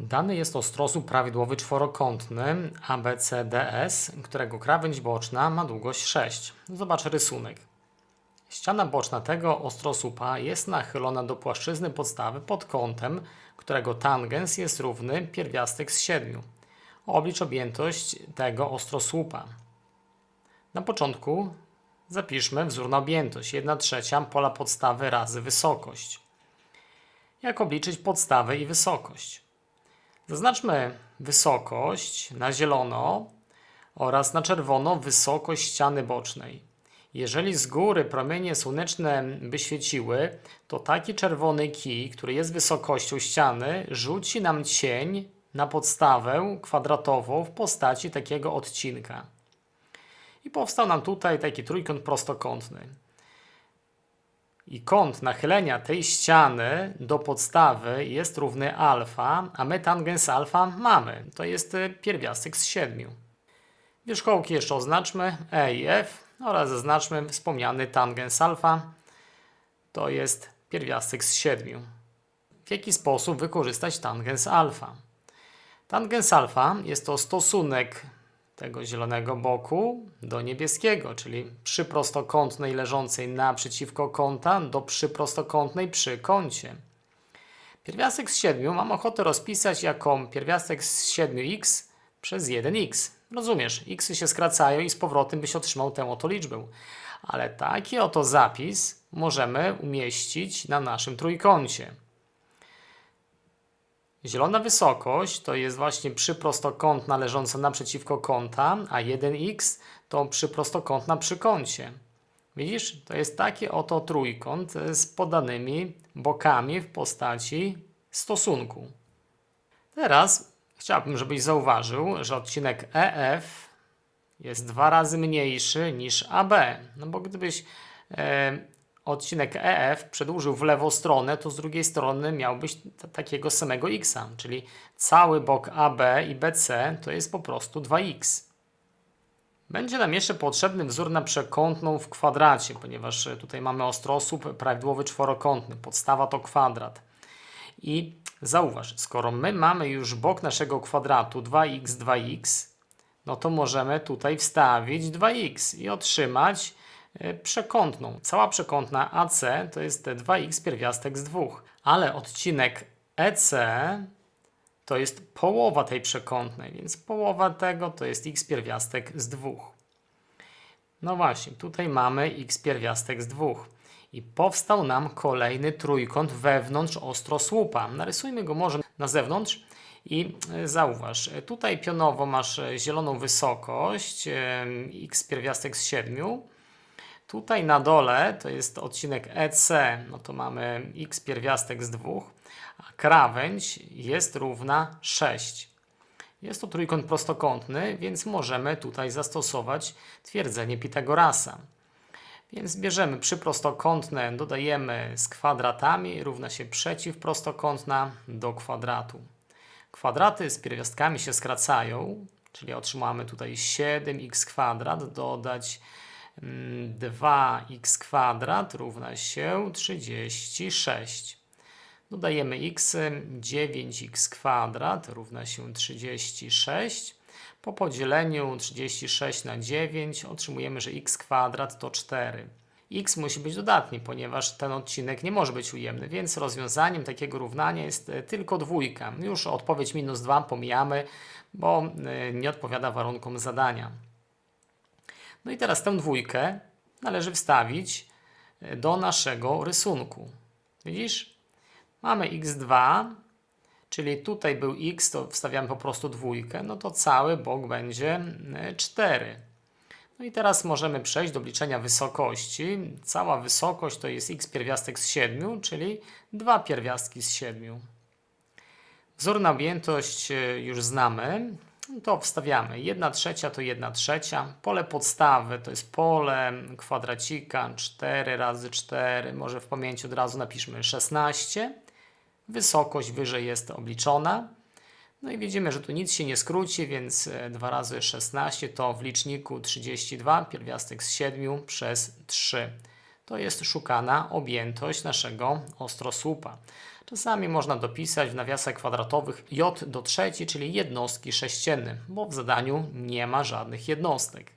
Dany jest ostrosłup prawidłowy czworokątny ABCDS, którego krawędź boczna ma długość 6. Zobacz rysunek. Ściana boczna tego ostrosłupa jest nachylona do płaszczyzny podstawy pod kątem, którego tangens jest równy pierwiastek z 7. Oblicz objętość tego ostrosłupa. Na początku zapiszmy wzór na objętość 1 trzecia pola podstawy razy wysokość. Jak obliczyć podstawę i wysokość? Zaznaczmy wysokość na zielono oraz na czerwono wysokość ściany bocznej. Jeżeli z góry promienie słoneczne by świeciły, to taki czerwony kij, który jest wysokością ściany, rzuci nam cień na podstawę kwadratową w postaci takiego odcinka. I powstał nam tutaj taki trójkąt prostokątny. I kąt nachylenia tej ściany do podstawy jest równy alfa, a my tangens alfa mamy. To jest y, pierwiastek z 7. Wierzchołki jeszcze oznaczmy E i F oraz zaznaczmy wspomniany tangens alfa. To jest pierwiastek z 7. W jaki sposób wykorzystać tangens alfa? Tangens alfa jest to stosunek tego zielonego boku do niebieskiego, czyli przy prostokątnej leżącej naprzeciwko kąta do przy prostokątnej przy kącie. Pierwiastek z 7 mam ochotę rozpisać jako pierwiastek z 7x przez 1x. Rozumiesz, x się skracają i z powrotem byś otrzymał tę oto liczbę. Ale taki oto zapis możemy umieścić na naszym trójkącie. Zielona wysokość to jest właśnie przyprostokątna leżąca naprzeciwko kąta, a 1x to przyprostokątna przy kącie. Widzisz, to jest taki oto trójkąt z podanymi bokami w postaci stosunku. Teraz chciałbym, żebyś zauważył, że odcinek EF jest dwa razy mniejszy niż AB. No bo gdybyś e, odcinek EF przedłużył w lewą stronę, to z drugiej strony miałbyś takiego samego x, czyli cały bok AB i BC to jest po prostu 2x. Będzie nam jeszcze potrzebny wzór na przekątną w kwadracie, ponieważ tutaj mamy ostrosłup prawidłowy czworokątny. Podstawa to kwadrat. I zauważ, skoro my mamy już bok naszego kwadratu 2x, 2x, no to możemy tutaj wstawić 2x i otrzymać przekątną. Cała przekątna AC to jest 2x pierwiastek z 2, ale odcinek EC to jest połowa tej przekątnej, więc połowa tego to jest x pierwiastek z 2. No właśnie, tutaj mamy x pierwiastek z 2. I powstał nam kolejny trójkąt wewnątrz ostrosłupa. Narysujmy go może na zewnątrz i e, zauważ, e, tutaj pionowo masz e, zieloną wysokość, e, x pierwiastek z 7. Tutaj na dole to jest odcinek EC, no to mamy x pierwiastek z 2, a krawędź jest równa 6. Jest to trójkąt prostokątny, więc możemy tutaj zastosować twierdzenie Pitagorasa. Więc bierzemy przyprostokątne, dodajemy z kwadratami, równa się przeciwprostokątna do kwadratu. Kwadraty z pierwiastkami się skracają, czyli otrzymamy tutaj 7x kwadrat, dodać 2x kwadrat równa się 36. Dodajemy x, 9x kwadrat równa się 36. Po podzieleniu 36 na 9 otrzymujemy, że x kwadrat to 4. x musi być dodatni, ponieważ ten odcinek nie może być ujemny, więc rozwiązaniem takiego równania jest e, tylko dwójka. Już odpowiedź minus 2 pomijamy, bo e, nie odpowiada warunkom zadania. No i teraz tę dwójkę należy wstawić e, do naszego rysunku. Widzisz? Mamy x2, czyli tutaj był x, to wstawiamy po prostu dwójkę, no to cały bok będzie y, 4. No i teraz możemy przejść do obliczenia wysokości. Cała wysokość to jest x pierwiastek z 7, czyli 2 pierwiastki z 7. Wzór na objętość y, już znamy, to wstawiamy. 1 trzecia to 1 trzecia. Pole podstawy to jest pole kwadracika 4 razy 4. Może w pamięci od razu napiszmy 16. Wysokość wyżej jest obliczona. No i widzimy, że tu nic się nie skróci, więc e, 2 razy 16 to w liczniku 32, pierwiastek z 7 przez 3. to jest szukana objętość naszego ostrosłupa. Czasami można dopisać w nawiasach kwadratowych j do trzeciej, czyli jednostki sześcienne, bo w zadaniu nie ma żadnych jednostek.